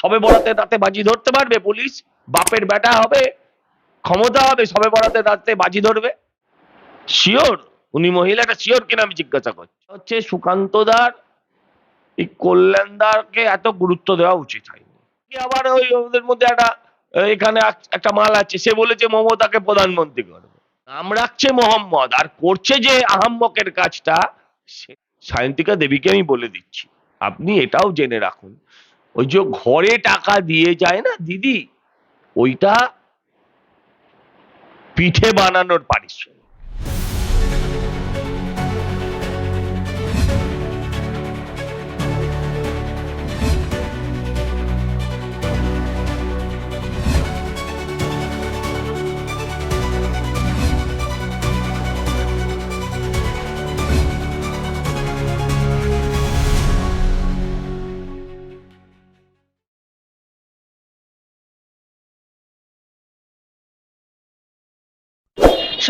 সবে বরাতে রাতে বাজি ধরতে পারবে পুলিশ, বাপের বেটা হবে, ক্ষমতা হবে, সবে বরাতে রাতে বাজি ধরবে। শিওর উনি মহিলাটা শিওর কিনা আমি জিজ্ঞাসা করছি। হচ্ছে সুকান্তদার, এই কল্যাণদারকে এত গুরুত্ব দেওয়া উচিত হয়নি। আবার ওই ওদের মধ্যে একটা, এখানে একটা মাল আছে, সে বলেছে মমতাকে প্রধানমন্ত্রী করবে। নাম রাখছে মোহাম্মদ, আর করছে যে আহাম্মকের কাজটা সায়ন্তিকা দেবীকে আমি বলে দিচ্ছি। আপনি এটাও জেনে রাখুন ওই যে ঘরে টাকা দিয়ে যায় না দিদি? ওইটা পিঠে বানানোর পারিশ্রমিক।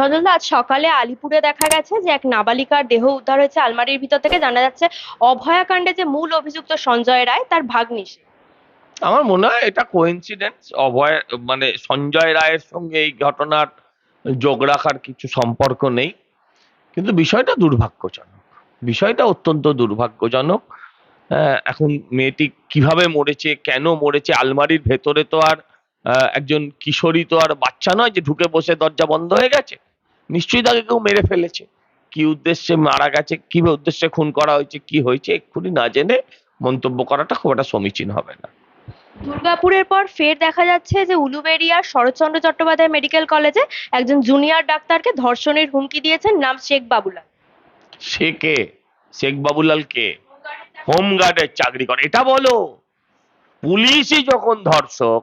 সজলদা, আজ সকালে আলিপুরে দেখা গেছে যে এক নাবালিকার দেহ উদ্ধার হয়েছে আলমারির ভিতর থেকে। জানা যাচ্ছে অভয়াকাণ্ডে যে মূল অভিযুক্ত সঞ্জয় রায়, তার ভাগ্নি। আমার মনে হয় এটা কোইন্সিডেন্স অভয় মানে সঞ্জয় রায়ের সঙ্গে এই ঘটনার যোগ রাখার কিছু সম্পর্ক নেই। কিন্তু বিষয়টা দুর্ভাগ্যজনক। বিষয়টা অত্যন্ত দুর্ভাগ্যজনক। এখন মেয়েটি কীভাবে মরেছে, কেন মরেছে, আলমারির ভেতরে তো আর একজন কিশোরী তো আর বাচ্চা নয় যে ঢুকে বসে দরজা বন্ধ হয়ে গেছে? নিশ্চয়ই তাকে কেউ মেরে ফেলেছে। কি উদ্দেশ্যে মারা গেছে কি উদ্দেশ্যে খুন করা হয়েছে কি হয়েছে এক্ষুনি না জেনে মন্তব্য করাটা খুব একটা সমীচীন হবে না। দুর্গাপুরের পর ফের দেখা যাচ্ছে যে উলুবেড়িয়ার শরৎচন্দ্র চট্টোপাধ্যায় মেডিকেল কলেজে একজন জুনিয়র ডাক্তারকে ধর্ষণের হুমকি দিয়েছেন নাম শেখ বাবুলাল। সে কে? শেখ বাবুলাল কে? হোমগার্ডের চাকরি করে। এটা বলো। পুলিশই যখন ধর্ষক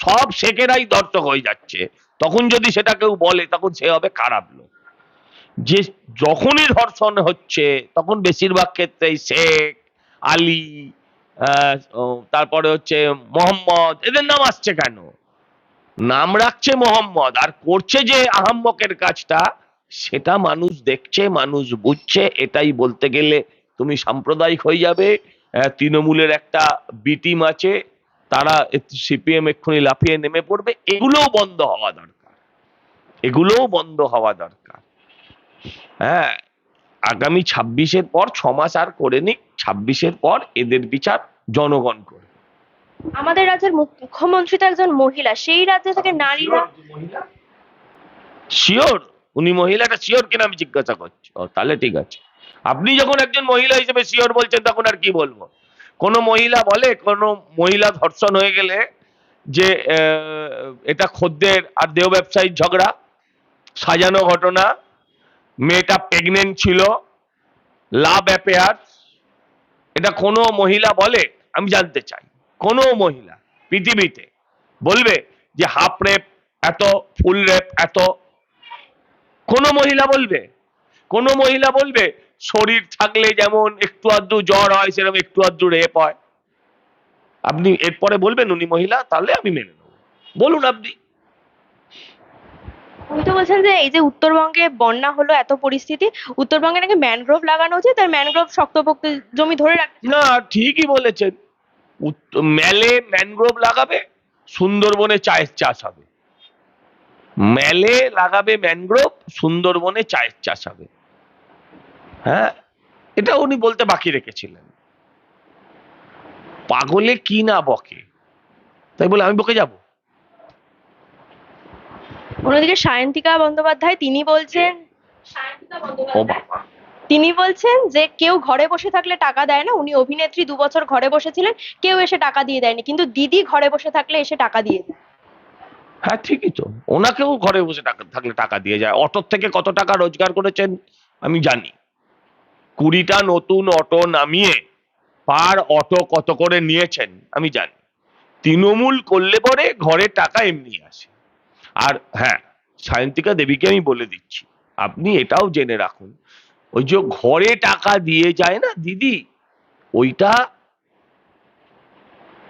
সব শেখেরাই ধর্ষক হয়ে যাচ্ছে। তখন যদি সেটা কেউ বলে, তখন সে হবে খারাপ লোক। যে যখনই ধর্ষণ হচ্ছে, তখন বেশিরভাগ ক্ষেত্রেই শেখ, আলী তারপরে হচ্ছে মোহাম্মদ, এদের নাম আসছে কেন? নাম রাখছে মোহাম্মদ। আর করছে যে আহাম্মকের কাজটা, সেটা মানুষ দেখছে, মানুষ বুঝছে, এটাই বলতে গেলে তুমি সাম্প্রদায়িক হয়ে যাবে। তৃণমূলের একটা বি টিম আছে তারা সিপিএম এক্ষুনি লাফিয়ে নেমে পড়বে এগুলোও বন্ধ হওয়া দরকার। এগুলোও বন্ধ হওয়া দরকার। হ্যাঁ আগামী ছাব্বিশের পর ছ মাস আর করে নিক ছাব্বিশের পর এদের বিচার জনগণ করবে। আমাদের রাজ্যের মুখ্যমন্ত্রী তো একজন মহিলা সেই রাজ্য থেকে নারীরা শিওর উনি মহিলাটা শিওর কিনা আমি জিজ্ঞাসা করছি। ও তাহলে ঠিক আছে। আপনি যখন একজন মহিলা হিসেবে শিওর বলছেন তখন আর কি বলব? কোনো মহিলা বলে, কোনো মহিলা ধর্ষণ হয়ে গেলে যে এটা খদ্দের আর দেহ ব্যবসায়ীর ঝগড়া, সাজানো ঘটনা, মেয়েটা প্রেগনেন্ট ছিল লাভ অ্যাপেয়ার এটা কোনো মহিলা বলে, আমি জানতে চাই। কোনো মহিলা পৃথিবীতে বলবে যে হাফ রেপ এত ফুল রেপ এত, কোনো মহিলা বলবে? কোনো মহিলা বলবে শরীর থাকলে যেমন একটু আধটু জ্বর হয় সেরকম একটু আধটু রেপ হয়। আপনি এরপরে বলবেন উনি মহিলা তাহলে আমি মেনে নেব। বলুন আপনি। উনি তো বলছেন যে এই যে উত্তরবঙ্গে বন্যা হলো এত পরিস্থিতি উত্তরবঙ্গে নাকি ম্যানগ্রোভ লাগানো উচিত? আর ম্যানগ্রোভ শক্তপোক্ত জমি ধরে রাখতে না ঠিকই বলেছেন। ম্যালে ম্যানগ্রোভ লাগাবে সুন্দরবনে চায়ের চাষ হবে। ম্যালে লাগাবে ম্যানগ্রোভ সুন্দরবনে চায়ের চাষ হবে। হ্যাঁ? এটা উনি বলতে বাকি রেখেছিলেন। পাগলে কি না বকে? তাই বলে আমি বকে যাব। অন্যদিকে সায়ন্তিকা বন্দ্যোপাধ্যায় তিনি বলছেন তিনি বলছেন যে কেউ ঘরে বসে থাকলে টাকা দেয় না উনি অভিনেত্রী দু বছর ঘরে বসেছিলেন কেউ এসে টাকা দিয়ে দেয়নি কিন্তু দিদি ঘরে বসে থাকলে এসে টাকা দিয়ে দেয়। হ্যাঁ ঠিকই তো। ওনাকেও ঘরে বসে টাকা থাকলে টাকা দিয়ে যায়। অটোর থেকে কত টাকা রোজগার করেছেন আমি জানি। কুড়িটা নতুন অটো নামিয়ে পার অটো কত করে নিয়েছেন, আমি জানি। তৃণমূল করলে পরে ঘরে টাকা এমনি আসে। আর হ্যাঁ সায়ন্তিকা দেবীকে আমি বলে দিচ্ছি, আপনি এটাও জেনে রাখুন, ওই যে ঘরে টাকা দিয়ে যায় না দিদি, ওইটা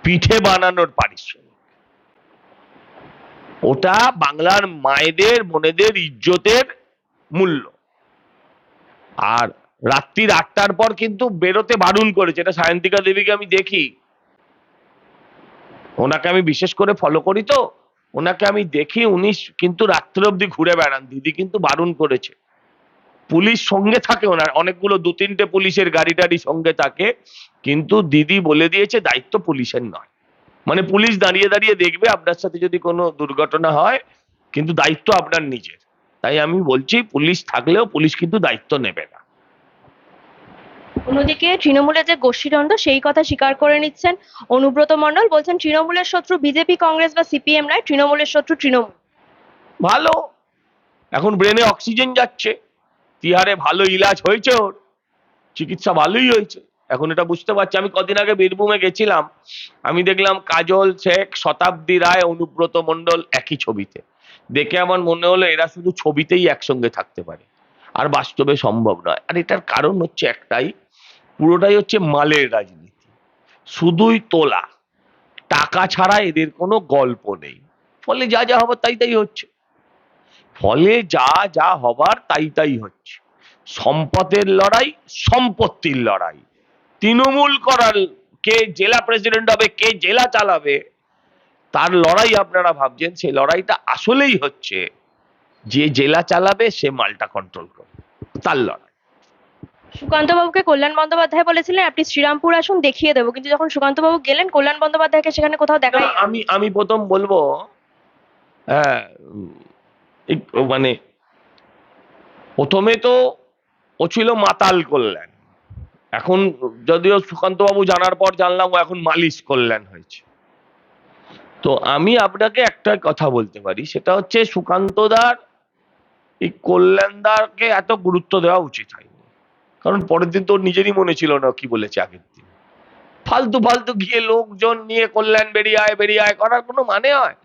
পিঠে বানানোর পারিশ্রমিক। ওটা বাংলার মায়েদের, বোনেদের ইজ্জতের মূল্য। আর রাত্রির আটটার পর কিন্তু বেরোতে বারণ করেছে। এটা সায়ন্তিকা দেবীকে আমি দেখি। ওনাকে আমি বিশেষ করে ফলো করি তো। ওনাকে আমি দেখি, উনি কিন্তু রাত্রে অবধি ঘুরে বেড়ান। দিদি কিন্তু বারণ করেছে। পুলিশ সঙ্গে থাকে ওনার। অনেকগুলো দু তিনটে পুলিশের গাড়ি টাড়ি সঙ্গে থাকে। কিন্তু দিদি বলে দিয়েছে, দায়িত্ব পুলিশের নয়। মানে পুলিশ দাঁড়িয়ে দাঁড়িয়ে দেখবে আপনার সাথে যদি কোনো দুর্ঘটনা হয়, কিন্তু দায়িত্ব আপনার নিজের। তাই আমি বলছি, পুলিশ থাকলেও পুলিশ কিন্তু দায়িত্ব নেবে না। অন্যদিকে তৃণমূলের যে গোষ্ঠীদ্বন্দ্ব সেই কথা স্বীকার করে নিচ্ছেন অনুব্রত মণ্ডল। বলছেন, তৃণমূলের শত্রু বিজেপি, কংগ্রেস বা সিপিএম নয়, তৃণমূলের শত্রু তৃণমূল। ভালো। এখন ব্রেনে অক্সিজেন যাচ্ছে। তিহারে ভালো ইলাজ হয়েছে ওর। চিকিৎসা ভালোই হয়েছে। এখন এটা বুঝতে পারছি। আমি কদিন আগে বীরভূমে গেছিলাম। আমি দেখলাম কাজল শেখ, শতাব্দী রায়, অনুব্রত মণ্ডল একই ছবিতে। দেখে আমার মনে হলো এরা শুধু ছবিতেই একসঙ্গে থাকতে পারে। আর বাস্তবে সম্ভব নয়। আর এটার কারণ হচ্ছে একটাই পুরোটাই হচ্ছে মালের রাজনীতি। শুধুই তোলা। টাকা ছাড়া এদের কোনো গল্প নেই। ফলে যা যা হবার তাই তাই হচ্ছে। ফলে যা যা হবার তাই তাই হচ্ছে। সম্পদের লড়াই, সম্পত্তির লড়াই। তৃণমূল করার কে জেলা প্রেসিডেন্ট হবে, কে জেলা চালাবে, তার লড়াই আপনারা ভাবছেন সেই লড়াইটা আসলেই হচ্ছে যে জেলা চালাবে, সে মালটা কন্ট্রোল করবে। তার লড়াই। সুকান্ত বাবুকে কল্যাণ বন্দ্যোপাধ্যায় বলেছিলেন আপনি শ্রীরামপুর আসুন দেখিয়ে দেবো। কিন্তু যখন সুকান্ত বাবু গেলেন কল্যাণ বন্দ্যোপাধ্যায়কে সেখানে কোথাও দেখাই না, আমি আমি প্রথম বলব হ্যাঁ মানে প্রথমে তো ও ছিল মাতাল কল্যাণ। এখন যদিও সুকান্ত বাবু জানার পর জানলাম ও এখন মালিশ কল্যাণ হয়েছে। তো আমি আপনাকে একটা কথা বলতে পারি সেটা হচ্ছে সুকান্তদার এই কল্যাণদারকে এত গুরুত্ব দেওয়া উচিত হয়নি। কারণ পরের দিন তো নিজেরই মনে ছিল না কি বলেছে আগের দিন। ফালতু ফালতু গিয়ে লোকজন নিয়ে কল্যাণ বেরিয়ে আয় বেরিয়ে আয় করার কোনো মানে হয়?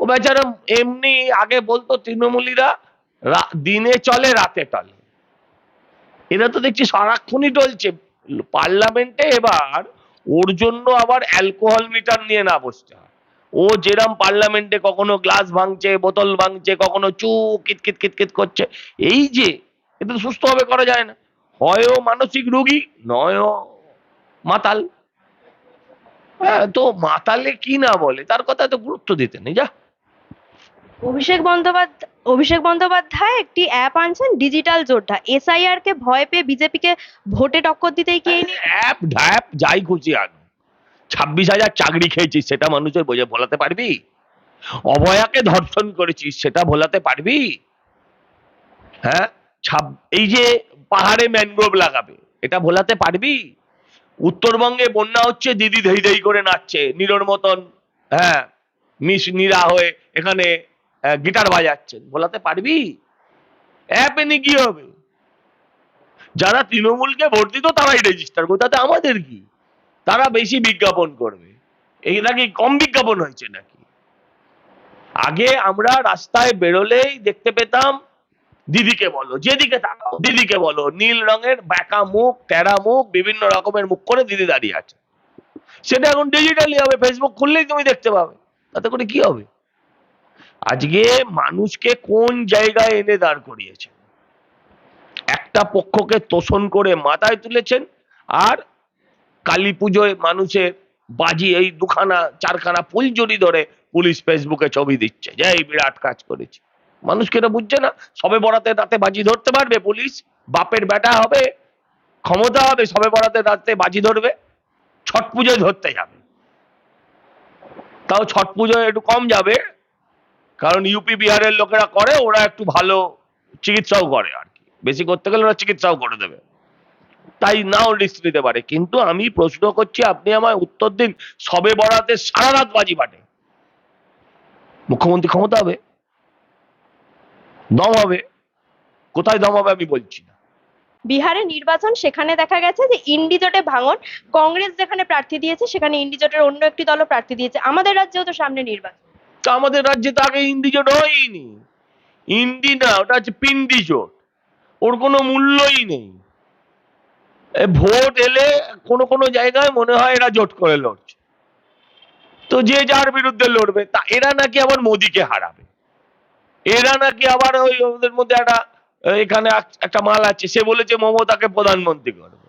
ও বেচারা এমনি আগে বলতো তৃণমূলীরা দিনে চলে, রাতে টলে। এরা তো দেখছি সারাক্ষণই টলছে। পার্লামেন্টে এবার ওর জন্য আবার অ্যালকোহল মিটার নিয়ে না বসতে ও যেরাম পার্লামেন্টে কখনো গ্লাস ভাঙছে, বোতল ভাঙছে, কখনো চু কিট কিট কিট কিট করছে, এই যে এটা তো সুস্থভাবে করা যায় না। হয় ও মানসিক রোগী নয় ও মাতাল। হ্যাঁ তো মাতালে কি না বলে তার কথা তো গুরুত্ব দিতে নেই যা। অভিষেক বন্দ্যোপাধ্যায় অভিষেক বন্দ্যোপাধ্যায় একটি অ্যাপ আনছেন ডিজিটাল যোদ্ধা। এসআইআর কে ভয় পেয়ে বিজেপিকে ভোটে টক্কর দিতেই কি অ্যাপ ঢ্যাপ যাই খুশি আন ছাব্বিশ হাজার চাকরি খেয়েছিস সেটা মানুষের বোঝে ভোলাতে পারবি? অভয়াকে ধর্ষণ করেছিস সেটা ভোলাতে পারবি? হ্যাঁ? এই যে পাহাড়ে ম্যানগ্রোভ লাগাবে, এটা ভোলাতে পারবি? উত্তরবঙ্গে বন্যা হচ্ছে, দিদি ধেই ধেই করে নাচছে, নীরর মতন হ্যাঁ মিস নীরা হয়ে এখানে গিটার বাজাচ্ছেন ভোলাতে পারবি? অ্যাপ এনে কি হবে? যারা তৃণমূলকে ভোট দিত, তারাই রেজিস্টার করবে তাতে আমাদের কি? তারা বেশি বিজ্ঞাপন করবে। এই নাকি কম বিজ্ঞাপন হয়েছে নাকি? আগে আমরা রাস্তায় বেরোলেই দেখতে পেতাম দিদিকে বলো, যেদিকে তাকাও, দিদিকে বলো। নীল রঙের ব্যাকা মুখ, টেরা মুখ, বিভিন্ন রকমের মুখ করে দিদি দাঁড়িয়ে আছে। সেটা এখন ডিজিটালি হবে ফেসবুক খুললেই তুমি দেখতে পাবে। তাতে করে কি হবে? আজকে মানুষকে কোন জায়গায় এনে দাঁড় করিয়েছে একটা পক্ষকে তোষণ করে মাথায় তুলেছেন, আর কালী পুজোয় মানুষের বাজি এই দুখানা, চারখানা ফুলজুরি ধরে পুলিশ ফেসবুকে ছবি দিচ্ছে। যে এই বিরাট কাজ করেছে। মানুষকে এটা বুঝছে না। সবে বরাতে রাতে বাজি ধরতে পারবে পুলিশ। বাপের বেটা হবে, ক্ষমতা হবে, সবে বরাতে রাতে বাজি ধরবে। ছট পুজোয় ধরতে যাবে। তাও ছট পুজোয় একটু কম যাবে, কারণ ইউপি বিহারের লোকেরা করে, ওরা একটু ভালো চিকিৎসাও করে আর কি। বেশি করতে গেলে ওরা চিকিৎসাও করে দেবে। তাই নাও রিস্ক নিতে পারে। কিন্তু আমি প্রশ্ন করছি, আপনি আমায় উত্তর দিন, সবে বরাতে সারা রাত বাজি পাঠে মুখ্যমন্ত্রী ক্ষমতা হবে। দম হবে। কোথায় দম হবে আমি বলছি না। বিহারে নির্বাচন সেখানে দেখা গেছে যে ইন্ডিজোটে ভাঙন কংগ্রেস যেখানে প্রার্থী দিয়েছে সেখানে ইন্ডিজোটের অন্য একটি দলও প্রার্থী দিয়েছে। আমাদের রাজ্যেও তো সামনে নির্বাচন। তো আমাদের রাজ্যে তো আগে ইন্ডি জোট হয়নি। ইন্ডি না ওটা হচ্ছে পিন্ডি জোট ওর কোনো মূল্যই নেই। ভোট এলে কোনো কোনো জায়গায় মনে হয় এরা জোট করে লড়ছে। তো যে যার বিরুদ্ধে লড়বে তা এরা নাকি আবার মোদিকে হারাবে। এরা নাকি আবার ওই ওদের মধ্যে একটা, এখানে একটা মাল আছে। সে বলেছে মমতাকে প্রধানমন্ত্রী করবে।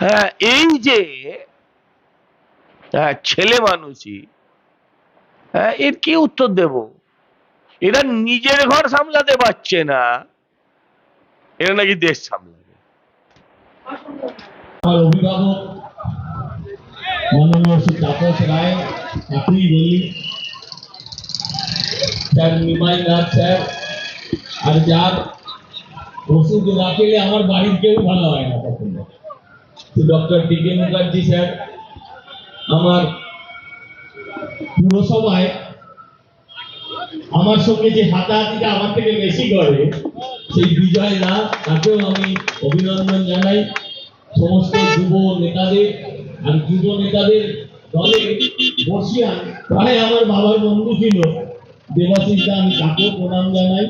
হ্যাঁ এই যে হ্যাঁ ছেলে মানুষই হ্যাঁ এর কি উত্তর দেব? এরা নিজের ঘর সামলাতে পারছে না। এরা নাকি দেশ সামলাবে। অভিভাবক, মাননীয় শ্রী রায় বলি স্যার নিমাই নাথ স্যার আর যার ওষুধ না খেলে আমার বাড়ির কেউ ভালো হয় না কখনো। Doctor D K Mukherjee sir, আমার পুরসভায় আমার সঙ্গে যে হাতাহাতিটা আমার থেকে বেশি করে, সেই বিজয় না তাকেও আমি অভিনন্দন জানাই। সমস্ত যুব নেতাদের আর যুব নেতাদের দলে বর্ষিয়ান প্রায় আমার বাবার বন্ধু ছিল। দেবাশিস আমি তাকেও প্রণাম জানাই।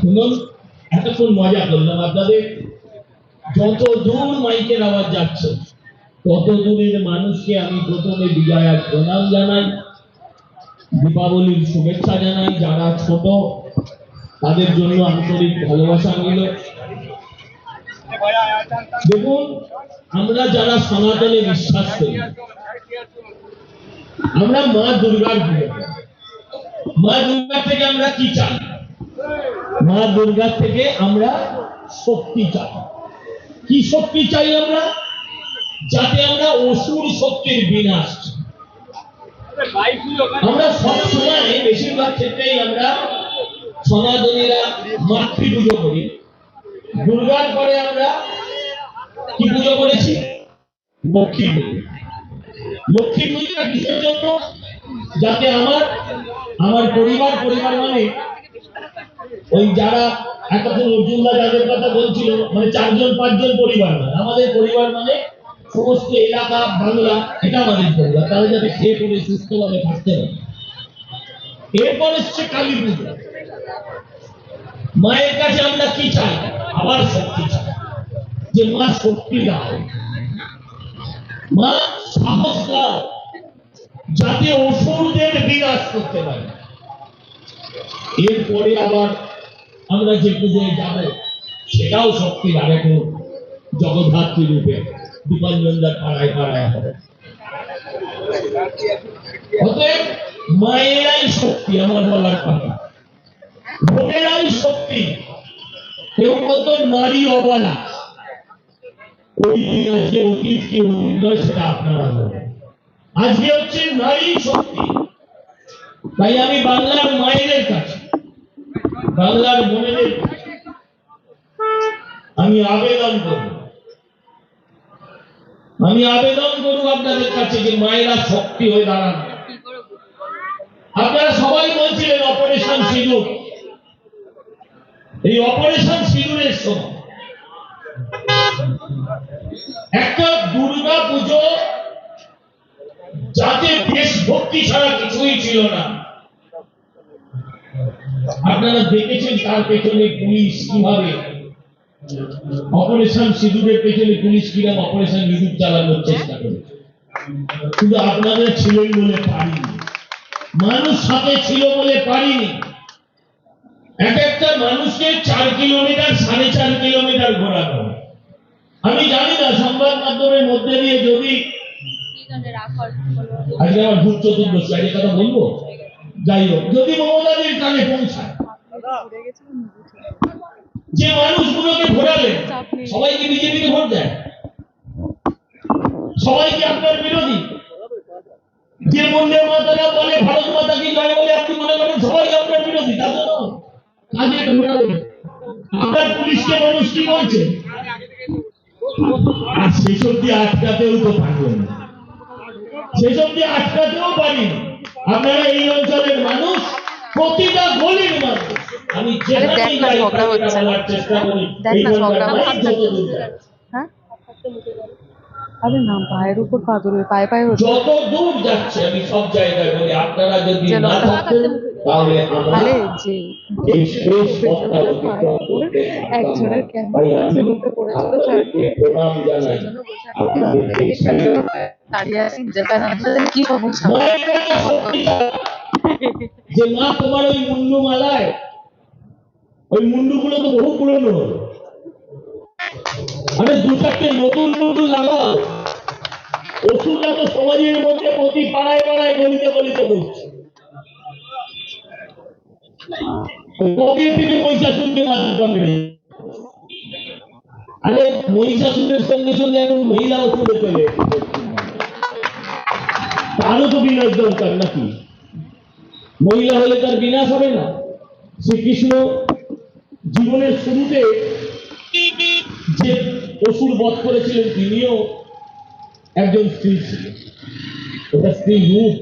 শুনুন, এতক্ষণ মজা করলাম আপনাদের। যত দূর মাইকের আওয়াজ যাচ্ছে, তত দূরের মানুষকে আমি প্রথমে বিজয়ার প্রণাম জানাই, দীপাবলির শুভেচ্ছা জানাই। যারা ছোট, তাদের জন্য আন্তরিক ভালোবাসা রইল। দেখুন, আমরা যারা সনাতনে বিশ্বাস করি, আমরা মা দুর্গার। মা দুর্গা থেকে আমরা কি চাই? মা দুর্গা থেকে আমরা শক্তি চাই। কি শক্তি চাই আমরা? যাতে আমরা অসুর শক্তির বিনাশ আমরা সব সময় বেশিরভাগ ক্ষেত্রেই আমরা সনাতনীরা মাতৃ করি। দুর্গার পরে আমরা কি পুজো করেছি? লক্ষ্মী পুজো। লক্ষ্মী পুজোটা কিসের জন্য? যাতে আমার আমার পরিবার পরিবার মানে ওই যারা এতক্ষণ অর্জুনদা যাদের কথা বলছিল মানে চারজন, পাঁচজন পরিবার নয়, আমাদের পরিবার মানে সমস্ত এলাকা, বাংলা, এটা আমাদের পরিবার, তারা যাতে খেয়ে পড়ে, সুস্থভাবে থাকতে পারে। এরপর এসছে কালী পুজো। মায়ের কাছে আমরা কি চাই? আবার শক্তি চাই। যে মা শক্তি দাও। মা সাহস দাও। যাতে অসুরদের বিনাশ করতে পারে। এরপরে আবার আমরা যে পুজোয় যাব, সেটাও শক্তির আরেক জগদ্ধাত্রী রূপে দীপাঞ্জনদার পাড়ায় পাড়ায় হবে। মায়েরাই শক্তি, আমার বলার কথা। ভোটেরাই শক্তি, কেউ কত নারী অবলা। ওই দিন আজকে অতীত কি নয় সেটা আপনারা আজকে হচ্ছে নারী শক্তি। তাই আমি বাংলার মায়েদের কাছে, বাংলার বোনেদের আমি আবেদন করব। আমি আবেদন করব আপনাদের কাছে যে মায়েরা শক্তি হয়ে দাঁড়ান। আপনারা সবাই বলছিলেন অপারেশন সিঁদুর। এই অপারেশন সিঁদুরের সময় একটা দুর্গা পুজো যাতে দেশভক্তি ছাড়া কিছুই ছিল না। আপনারা দেখেছেন তার পেছনে পুলিশ কীভাবে অপারেশন সিঁদুরের পেছনে পুলিশ কিরম অপারেশন সিঁদুর চালানোর চেষ্টা করেছে কিন্তু আপনাদের ছিলেন বলে পারিনি। মানুষ সাথে ছিল বলে পারিনি। এক একটা মানুষকে চার কিলোমিটার, সাড়ে চার কিলোমিটার ঘোরানো আমি জানি না, সংবাদ মাধ্যমের মধ্যে দিয়ে যদি আজকে আমার ভূত চতুর্দশী আজকে কথা বলব? যাই হোক যদি মমতাদের কানে পৌঁছায় যে মানুষগুলোকে ঘোরালেন সবাই কি বিজেপিকে ভোট দেয়। সবাই কি আপনার বিরোধী। যে বন্দে মাতারা বলে ভারত মাতা কি জয় বলে আপনি মনে করেন সবাই আপনার বিরোধী? তা তো কাজে ঘোরালেন আপনার পুলিশকে মানুষ কি বলছে? আর সেসব দিয়ে আটকাতেও তো পারবেন না। সেসব দিয়ে আটকাতেও পারি আপনারা এই অঞ্চলের মানুষ প্রতিটা গলির মানুষ। আমি যেখানেই যাই চেষ্টা করি। এই। হ্যাঁ? আরে না পায়ের উপর পা ধরে পায়ে পায়ে যত দূর যাচ্ছে আমি সব জায়গায় বলি আপনারা যদি না থাকতেন তাহলে যে এই শেষ পথটা অতিক্রম করতে একজনের পারতাম। তাই আমি ক্যামেরা পড়েছিল আপনাদেরকে প্রণাম জানাই। আপনাদের এই সাহায্য। দাঁড়িয়ে আছি যেটা কি সমস্যা মায়ের কাছে সত্যি যে মা তোমার ওই মুন্ডু মালায় ওই মুন্ডুগুলো তো বহু পুরনো। আরে দু চারটে নতুন মুন্ডু লাগাও। ওষুধটা তো সমাজের মধ্যে প্রতি পাড়ায় পাড়ায় গলিতে গলিতে বলছে আরে মহিষাসুরের সঙ্গে সঙ্গে এখন চলে তারও তো বিনাশ দরকার নাকি? মহিলা হলে তার বিনাশ হবে না। শ্রীকৃষ্ণ জীবনের শুরুতে যে অসুর বধ করেছিলেন তিনিও একজন স্ত্রী ছিলেন। ওটা স্ত্রী রূপ।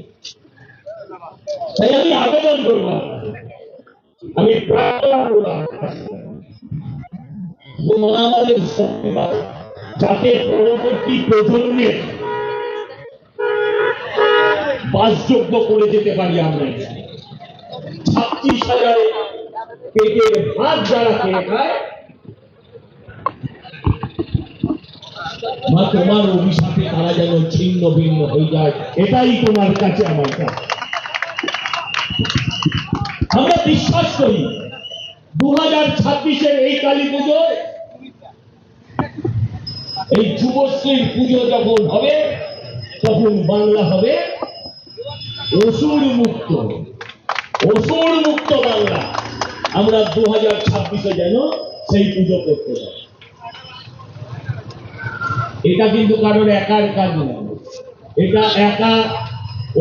তাই আমি আবেদন করব আমি আমাদের সরকার যাতে পরবর্তী বাসযোগ্য করে যেতে পারি আমরা সাজারে পেটের ভাত যারা খেয়ে খায় তোমার অভিশাপে তারা যেন ছিন্ন ভিন্ন হয়ে যায়, এটাই তোমার কাছে আমার কাছে আমরা বিশ্বাস করি দু হাজার ছাব্বিশের এই কালী পুজোয় এই যুবশ্রীর পুজো যখন হবে, তখন বাংলা হবে অসুর মুক্ত। অসুর মুক্ত বাংলা। আমরা দু হাজার ছাব্বিশে যেন সেই পুজো করতে পারি। এটা কিন্তু কারোর একার কাজ নয়। এটা একা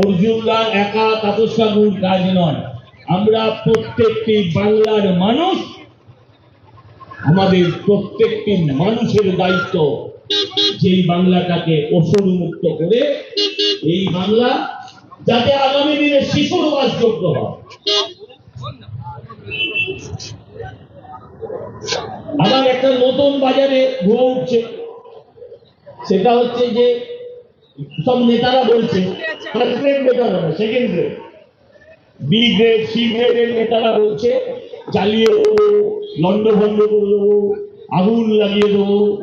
অর্জুনরা একা তাপস বাবুর কাজ নয়। আমরা প্রত্যেকটি বাংলার মানুষ, আমাদের প্রত্যেকটি মানুষের দায়িত্ব যেই বাংলাটাকে অসুর মুক্ত করে এই বাংলা যাতে আগামী দিনে শিশুর বাসযোগ্য হয়। আবার একটা নতুন বাজারে ভুয়ো উঠছে। সেটা হচ্ছে যে সব নেতারা বলছে ফার্স্ট গ্রেড নেতারা না সেকেন্ড গ্রেড বি সি নেতারা জ্বালিয়ে দেবো করে দেবো, আগুন লাগিয়ে দেবো।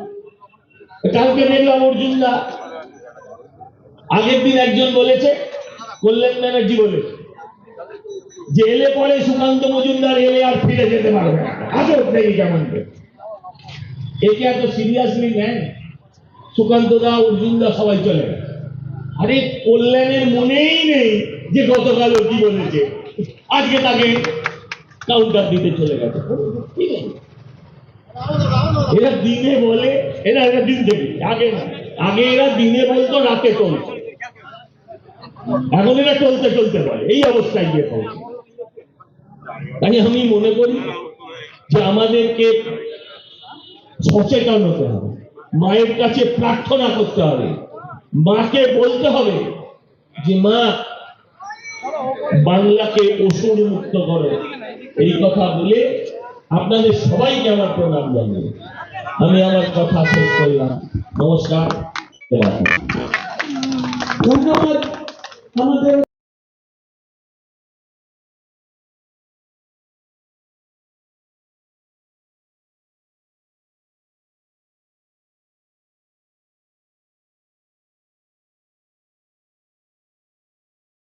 দেখলাম অর্জুনদা, আগের দিন একজন বলেছে, কল্যাণ ব্যানার্জি বলেছে যে এলে পরে সুকান্ত মজুমদার এলে আর ফিরে যেতে পারবে না। আসো দেখি কেমন। একে এত সিরিয়াসলি নেন, সুকান্ত দা অর্জুন দা সবাই চলে। আরে, কল্যাণের মনেই নেই। যে গতকাল ও কি বলেছে আজকে তাকে কাউন্টার দিতে চলে গেছে। এরা দিনে বলে, এরা এরা দিন থেকে, আগে আগে এরা দিনে বলতো, রাতে চলছে এখন এরা চলতে চলতে বলে, এই অবস্থায় গিয়ে পৌঁছে। তাই আমি মনে করি যে আমাদেরকে সচেতন হতে হবে। মায়ের কাছে প্রার্থনা করতে হবে। মাকে বলতে হবে যে, মা বাংলাকে অসুর মুক্ত করে। এই কথা বলে আপনাদের সবাইকে আমার প্রণাম জানিয়ে আমি আমার কথা শেষ করলাম। নমস্কার। ধন্যবাদ। আমাদের